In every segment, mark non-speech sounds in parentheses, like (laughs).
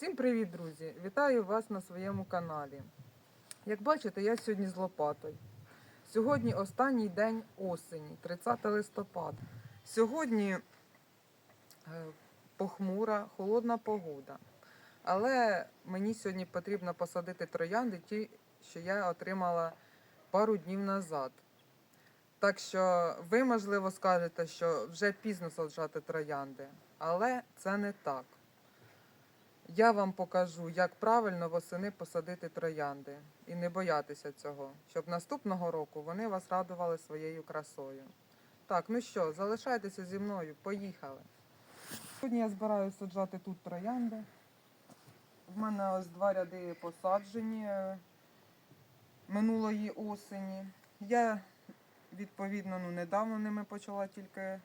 Всім привіт, друзі! Вітаю вас на своєму каналі. Як бачите, я сьогодні з лопатою. Сьогодні останній день осені, 30 листопада. Сьогодні е, похмура, холодна погода. Але мені сьогодні потрібно посадити троянди, ті, що я отримала пару днів назад. Так що ви, можливо, скажете, що вже пізно саджати троянди, але це не так. Я вам покажу, як правильно восени посадити троянди і не боятися цього, щоб наступного року вони вас радували своєю красою. Так, ну що, залишайтеся зі мною, поїхали. Сьогодні я збираю саджати тут троянди. В мене ось два ряди посаджені е, минулої осені. Я, відповідно, ну, недавно ними почала тільки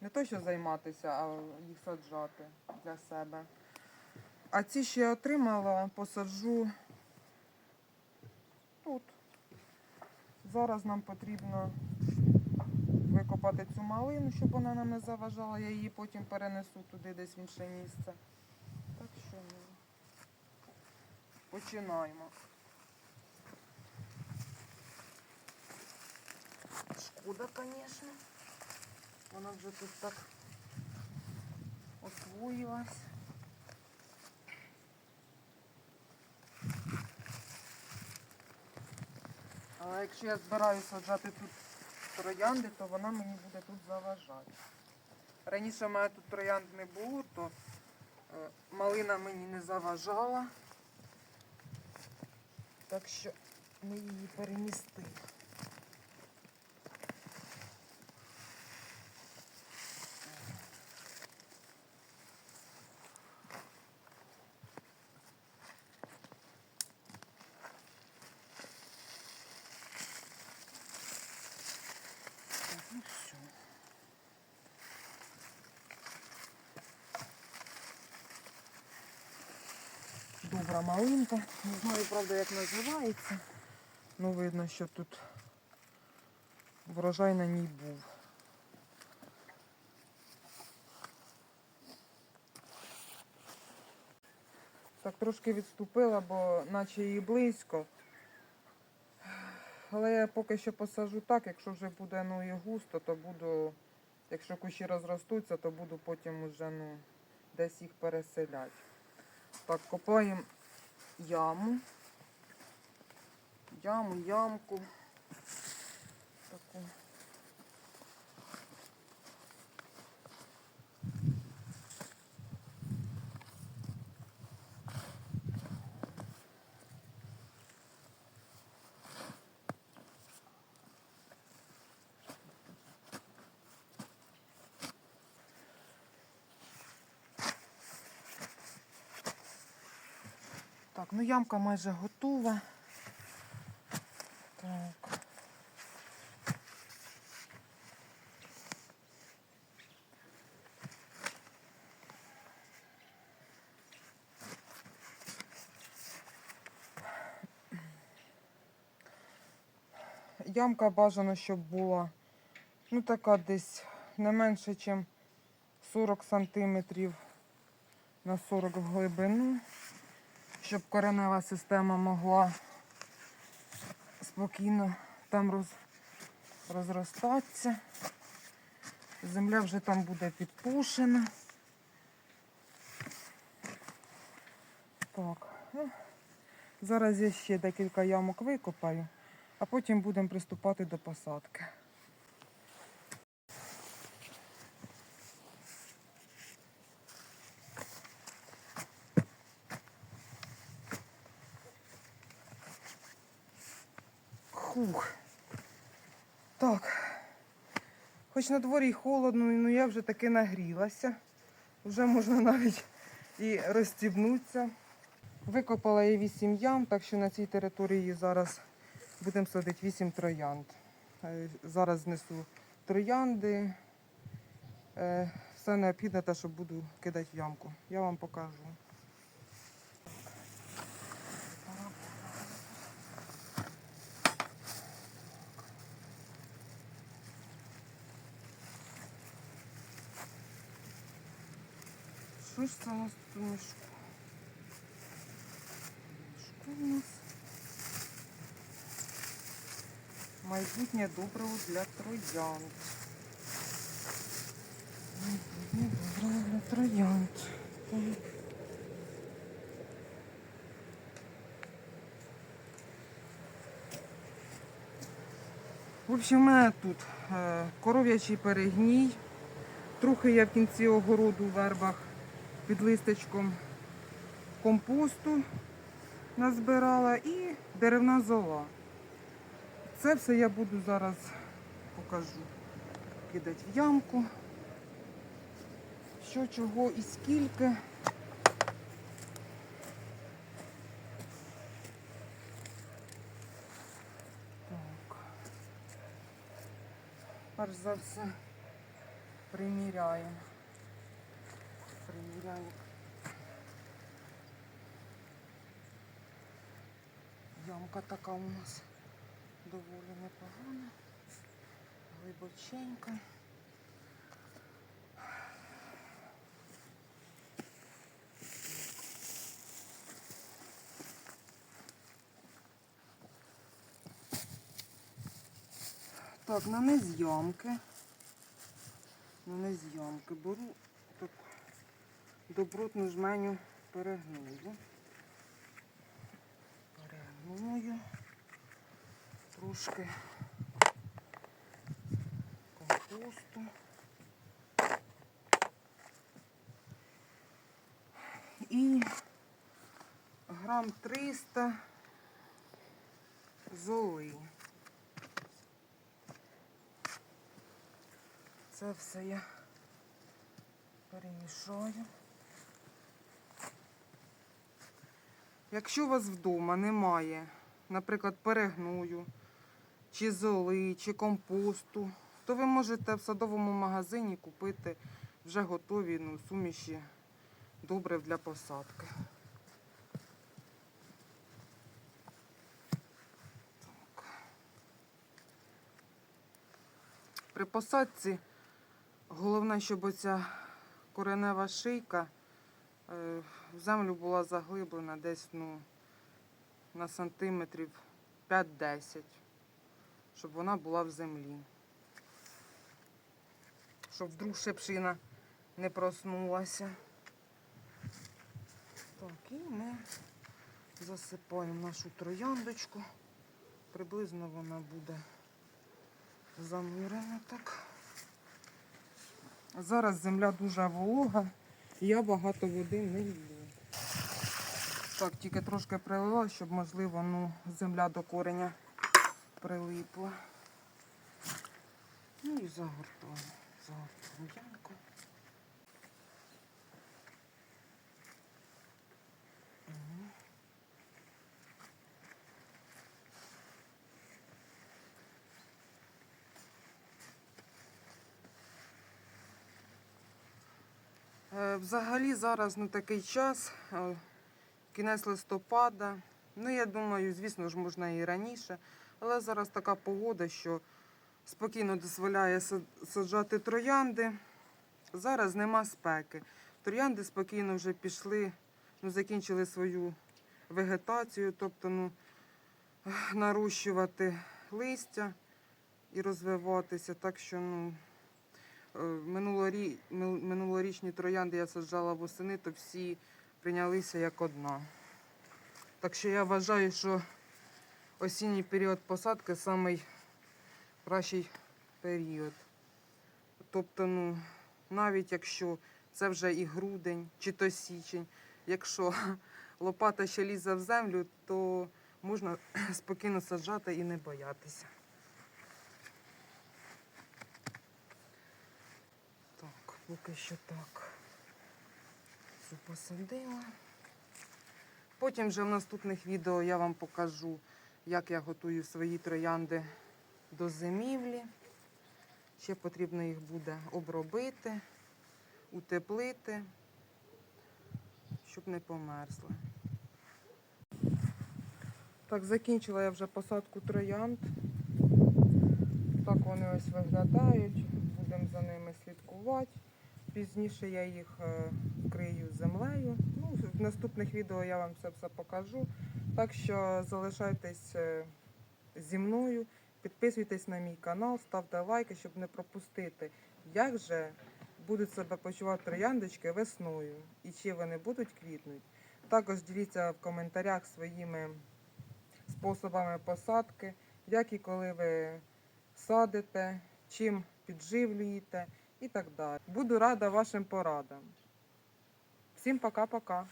не то, що займатися, а їх саджати для себе. А ці, що я отримала, посаджу тут. Зараз нам потрібно викопати цю малину, щоб вона нам не заважала. Я її потім перенесу туди десь в інше місце. Так що ну, починаємо. Шкода, звісно. Вона вже тут так освоїлась. Але якщо я збираюся саджати тут троянди, то вона мені буде тут заважати. Раніше в мене тут троянд не було, то е, малина мені не заважала. Так що ми її перемістимо. Так, ну все. Добра малинка. Не знаю, правда, як називається. Ну, видно, що тут врожай на ній був. Так, трошки відступила, бо наче її близько. Але я поки що посажу так, якщо вже буде ну, і густо, то буду, якщо кущі розростуться, то буду потім уже ну, десь їх переселяти. Так, копаємо яму. Яму, ямку. Так, ну ямка майже готова. Так. Ямка бажано, щоб була ну така десь не менше, ніж 40 сантиметрів на 40 в глибину щоб коренева система могла спокійно там роз, розростатися. Земля вже там буде підпушена. Так, ну, зараз я ще декілька ямок викопаю, а потім будемо приступати до посадки. Фух. Так. Хоч на дворі холодно, ну я вже таки нагрілася. Вже можна навіть і розстібнутися. Викопала я 8 ям, так що на цій території зараз будемо садити 8 троянд. Е, Зараз знесу троянди. Е, Все необхідне те, що буду кидати в ямку. Я вам покажу. Що у нас тут у мішку? У нас? Майбутнє доброго для троянд. Майбутнє доброго для троянд. В общем, у мене тут е, коров'ячий перегній. Трохи я в кінці огороду в вербах під листочком компосту назбирала і деревна зола. Це все я буду зараз покажу. Кидати в ямку. Що, чого і скільки. Так. Перш за все приміряємо. Приміряємо. Ямка така у нас доволі непогана, глибоченька. Так, на низ ямки. На низ ямки беру добротну жменю перегную. Перегную трошки компосту. І грам 300 золи. Це все я перемішаю. Якщо у вас вдома немає, наприклад, перегную, чи золи, чи компосту, то ви можете в садовому магазині купити вже готові ну, суміші добрив для посадки. Так. При посадці головне, щоб оця коренева шийка в землю була заглиблена десь ну, на сантиметрів 5-10, щоб вона була в землі. Щоб вдруг шипшина не проснулася. Так, і ми засипаємо нашу трояндочку. Приблизно вона буде занурена так. Зараз земля дуже волога, я багато води не люблю. Так, тільки трошки прилила, щоб, можливо, ну, земля до кореня прилипла. Ну і загортую. Загортаємо Взагалі зараз ну, такий час, е, кінець листопада. Ну, я думаю, звісно ж, можна і раніше. Але зараз така погода, що спокійно дозволяє саджати троянди. Зараз нема спеки. Троянди спокійно вже пішли, ну, закінчили свою вегетацію, тобто ну, нарощувати листя і розвиватися. Так що ну, минулорі... минулорічні троянди я саджала восени, то всі прийнялися як одна. Так що я вважаю, що осінній період посадки самий кращий період. Тобто, ну, навіть якщо це вже і грудень чи то січень, якщо (laughs) лопата ще лізе в землю, то можна (clears throat) спокійно саджати і не боятися. Так, поки що так. Цю посадила. Потім вже в наступних відео я вам покажу, як я готую свої троянди до зимівлі. Ще потрібно їх буде обробити, утеплити, щоб не померзли. Так, закінчила я вже посадку троянд. Так вони ось виглядають. Будемо за ними слідкувати. Пізніше я їх е, вкрию землею. Ну, в наступних відео я вам це все покажу. Так що залишайтесь е, зі мною Підписуйтесь на мій канал, ставте лайки, щоб не пропустити, як же будуть себе почувати трояндочки весною і чи вони будуть квітнути. Також діліться в коментарях своїми способами посадки, як і коли ви садите, чим підживлюєте і так далі. Буду рада вашим порадам. Всім пока-пока.